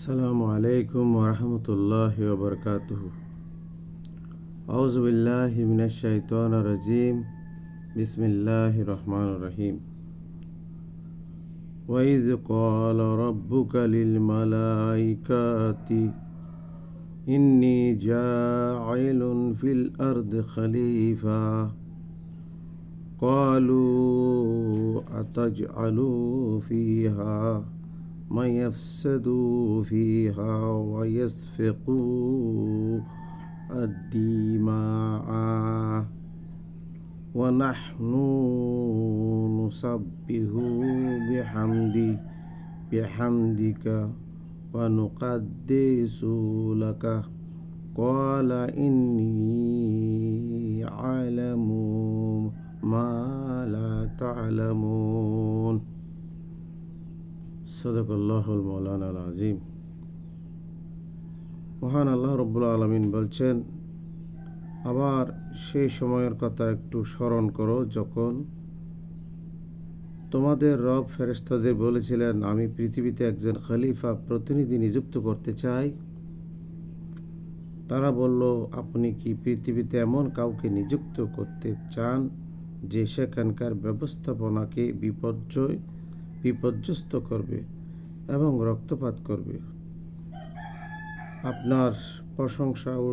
السلام عليكم ورحمة الله وبركاته أعوذ بالله من الشيطان الرجيم بسم الله الرحمن الرحيم وإذ قال ربك للملائكة إني جاعل في الأرض خليفة قالوا أتجعل فيها يفسد فيها ويسفك الدماء. ونحن نسبح بحمدي بحمدك ونقدس لك. قال إني أعلم ما لا تعلمون. সদকুল্লাহুল মৌলানা আজিম। মহান আল্লাহ রব্বুল আলমিন বলছেন, আবার সেই সময়ের কথা একটু স্মরণ করো, যখন তোমাদের রব ফেরেস্তাদের বলেছিলেন, আমি পৃথিবীতে একজন খলিফা প্রতিনিধি নিযুক্ত করতে চাই। তারা বলল, আপনি কি পৃথিবীতে এমন কাউকে নিযুক্ত করতে চান, যে সেখানকার ব্যবস্থাপনাকে বিপর্যয় বিপর্যস্ত করবে এবং রক্তপাত করবে। আপনার প্রশংসা ও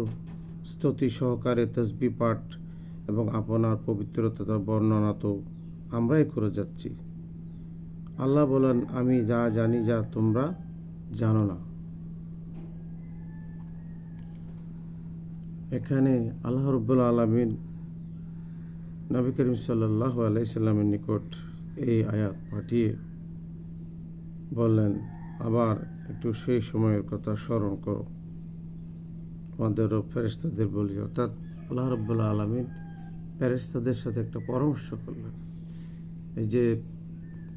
স্তুতি সহকারে তসবি পাঠ এবং আপনার পবিত্রতা বর্ণনা তো আমরাই করে যাচ্ছি। আল্লাহ বলেন, আমি যা জানি যা তোমরা জানো না। এখানে আল্লাহ রব্বুল আলমিন নবী করিম সাল্লাহ আলাইসাল্লামের নিকট এই আয়াত পাঠিয়ে বললেন, আবার একটু সেই সময়ের কথা স্মরণ করো। আমাদের ফেরেস্তাদের বলি, অর্থাৎ আল্লাহ রব্বুল্লা আলমিন ফেরেস্তাদের সাথে একটা পরামর্শ করলেন। এই যে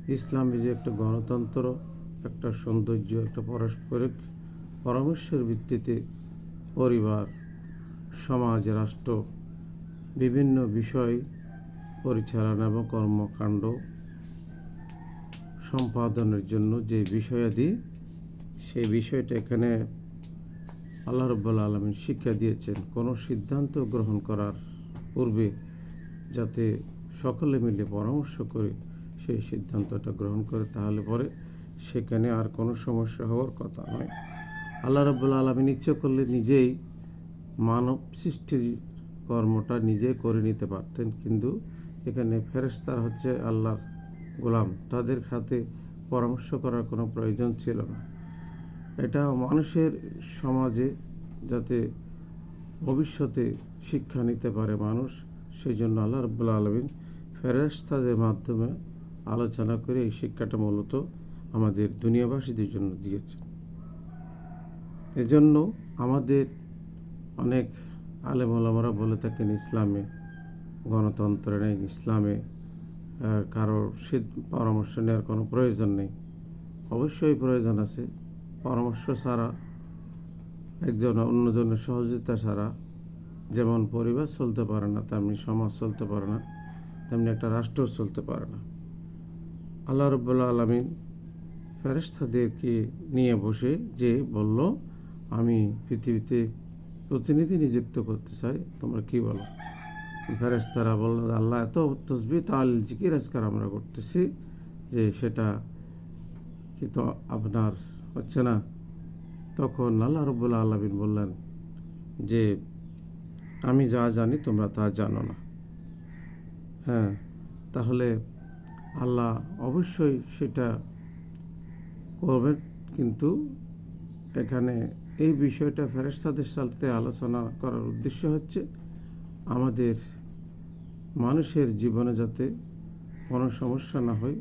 ইসলাম যে একটা গণতন্ত্র, একটা সৌন্দর্য, একটা পারস্পরিক পরামর্শের ভিত্তিতে পরিবার, সমাজ, রাষ্ট্র, বিভিন্ন বিষয় পরিচালনা এবং কর্মকাণ্ড সম্পাদনের জন্য যে বিষয়াদি, সেই বিষয়টা এখানে আল্লাহ রব্বুল্লা আলমিন শিক্ষা দিয়েছেন। কোনো সিদ্ধান্ত গ্রহণ করার পূর্বে যাতে সকলে মিলে পরামর্শ করে সেই সিদ্ধান্তটা গ্রহণ করে, তাহলে পরে সেখানে আর কোনো সমস্যা হওয়ার কথা নয়। আল্লাহ রব্বুল্লা আলমিন ইচ্ছে করলে নিজেই মানব সৃষ্টির কর্মটা নিজে করে নিতে পারতেন, কিন্তু এখানে ফেরেস্তার হচ্ছে আল্লাহর গোলাম, তাদের সাথে পরামর্শ করার কোনো প্রয়োজন ছিল না। এটা মানুষের সমাজে যাতে ভবিষ্যতে শিক্ষা নিতে পারে মানুষ সেই জন্য আল্লাহ রব্বুল্লা আলমিন ফেরেস্তাদের মাধ্যমে আলোচনা করে এই শিক্ষাটা মূলত আমাদের দুনিয়াবাসীদের জন্য দিয়েছেন। এজন্য আমাদের অনেক আলেমলামারা বলে থাকেন, ইসলামে গণতন্ত্র নেই, ইসলামে কারোর পরামর্শ নেওয়ার কোনো প্রয়োজন নেই। অবশ্যই প্রয়োজন আছে। পরামর্শ ছাড়া, একজন অন্যজনের সহযোগিতা ছাড়া যেমন পরিবার চলতে পারে না, তেমনি সমাজ চলতে পারে না, তেমনি একটা রাষ্ট্র চলতে পারে না। আল্লাহ রব্বুল্লা আলমিন ফেরেস্তাদেরকে নিয়ে বসে যে বলল, আমি পৃথিবীতে প্রতিনিধি নিযুক্ত করতে চাই, তোমরা কি বলো? ফেরেস্তারা বলল, আল্লাহ এত তসবি তাল জিকির আজকার আমরা করতেছি যে সেটা কি তো আপনার হচ্ছে না? তখন আল্লাহ রব্বুল্লা আলমিন বললেন, যে আমি যা জানি তোমরা তা জানো না। হ্যাঁ তাহলে আল্লাহ অবশ্যই সেটা করবেন, কিন্তু এখানে এই বিষয়টা ফেরেস্তাদের সাথে আলোচনা করার উদ্দেশ্য হচ্ছে আমাদের মানুষের জীবনে যাতে কোনো সমস্যা না হয়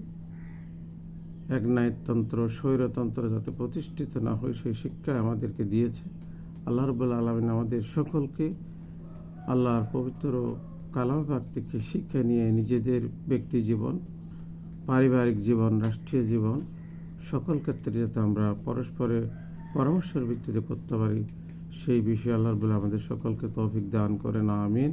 একনায়তন্ত্র স্বৈরতন্ত্র যাতে প্রতিষ্ঠিত না হয়, সেই শিক্ষা আমাদেরকে দিয়েছে। আল্লাহ রবুল্লা আলমিন আমাদের সকলকে আল্লাহর পবিত্র কালাম থেকে শিক্ষা নিয়ে নিজেদের ব্যক্তি জীবন, পারিবারিক জীবন, রাষ্ট্রীয় জীবন সকল ক্ষেত্রে যাতে আমরা পরস্পরের পরামর্শের ভিত্তিতে করতে পারি, সেই বিষয়ে আল্লাহ রবুল্লা আমাদের সকলকে তৌফিক দান করেন, আমিন।